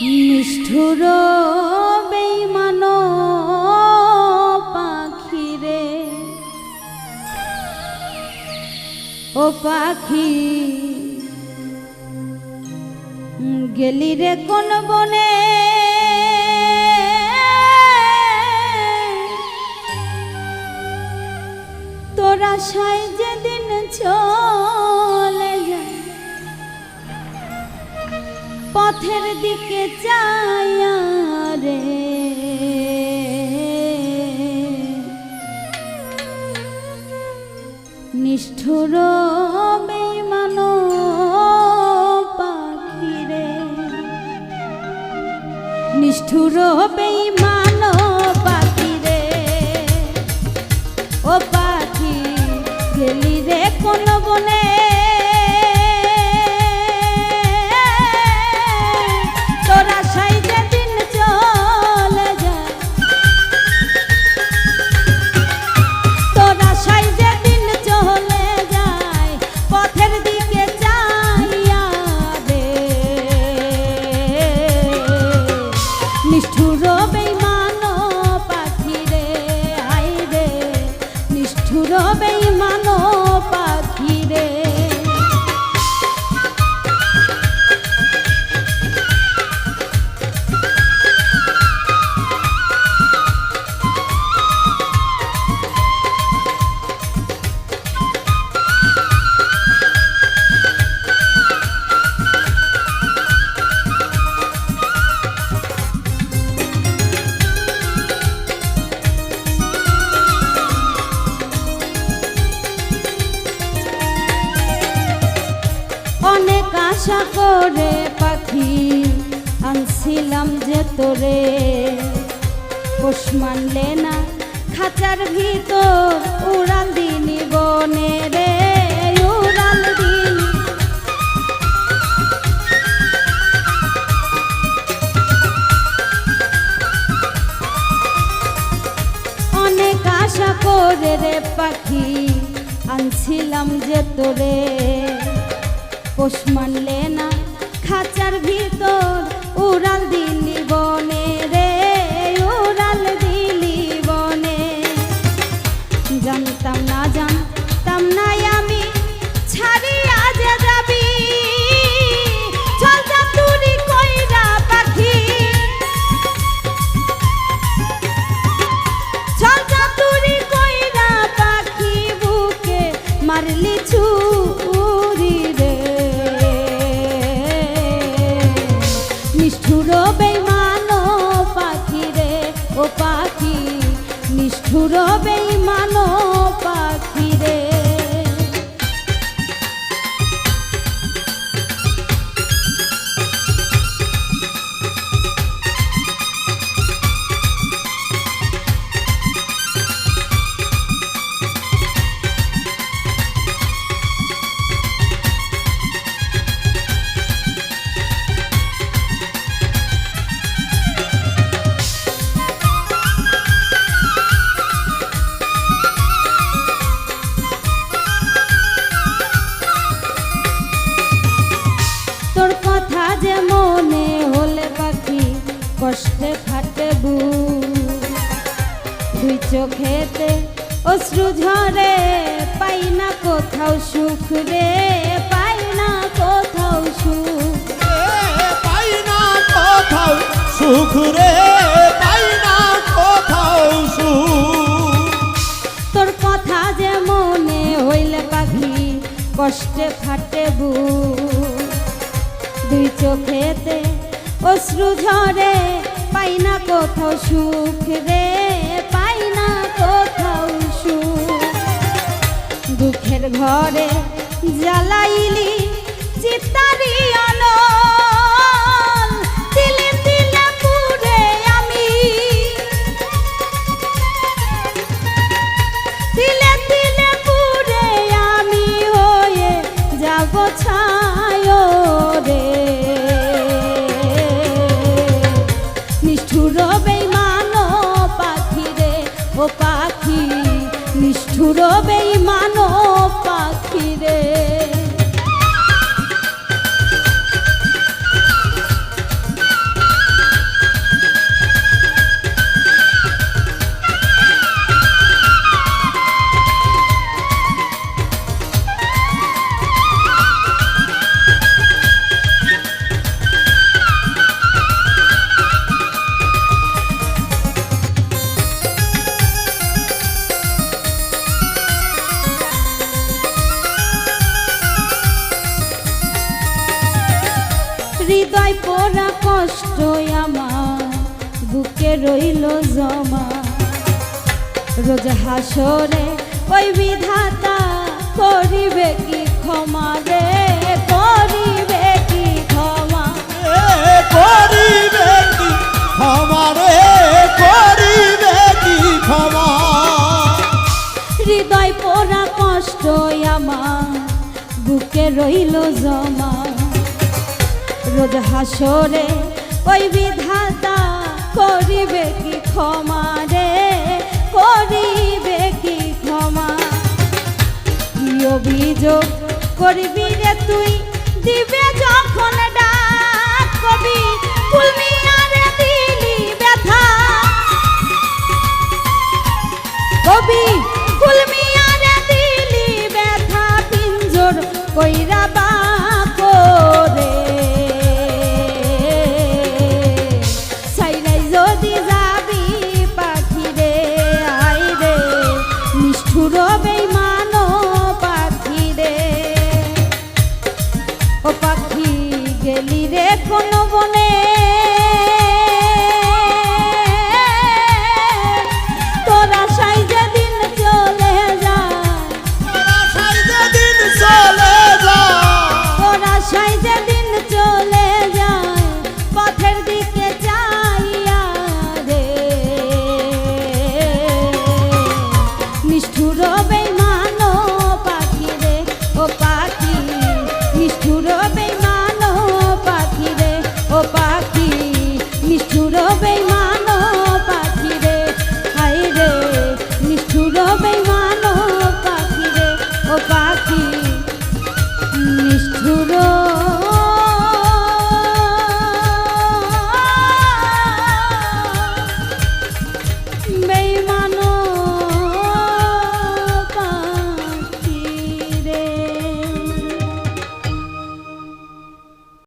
নিষ্ঠুর বেইমান পাখিরে। ও পাখি গেলি রে কোন বনে? তোরা সাই যেদিন চলে পথের দিকে চায়া রে নিষ্ঠুর বেইমান পাখিরে। নিষ্ঠুর বেইমান আশা করে পাখি আনছিলাম যে তোরে। পোষ মানলে না খাঁচার ভিতর উড়াল দিনি বনে রে, উড়াল দিনি। অনেক আশা করে রে পাখি আনছিলাম যে তোরে। পোষ মানলে না খাঁচার ভিতর উড়াল দিলি বনে। যে মনে হলে পাখি কষ্টে ফাটে বু দুই চোখেতে অশ্রু ঝরে পাই না কোথাও সুখ রে পাই না কোথাও সুখ। পাই না কোথাও সুখ রে পাই না কোথাও সুখ। তোর কথা যে মনে হইলে পাখি কষ্টে ফাটে বু দুই চোখেতে অশ্রু ঝরে, পাই না কোথাও সুখ রে, পাই না কোথাও সুখ। দুঃখের ঘরে জ্বালাইলি চিতারি অনল আমি। তিলে নিষ্ঠুর মানো পাখি রে রইল জমা। রোজ হাসরে ওই বিধাতা করিবে কি ক্ষমা রে? করিবে কি ক্ষমা? করিবে কি ক্ষমা রে? করিবে কি ক্ষমা? হৃদয় পোড়া কষ্ট আমার বুকে রইল জমা। রোজ হাসরে ওই কি ক্ষমা রে করিবে কি ক্ষমা? কি অভিযোগ করবি রে তুই? দিবে যখন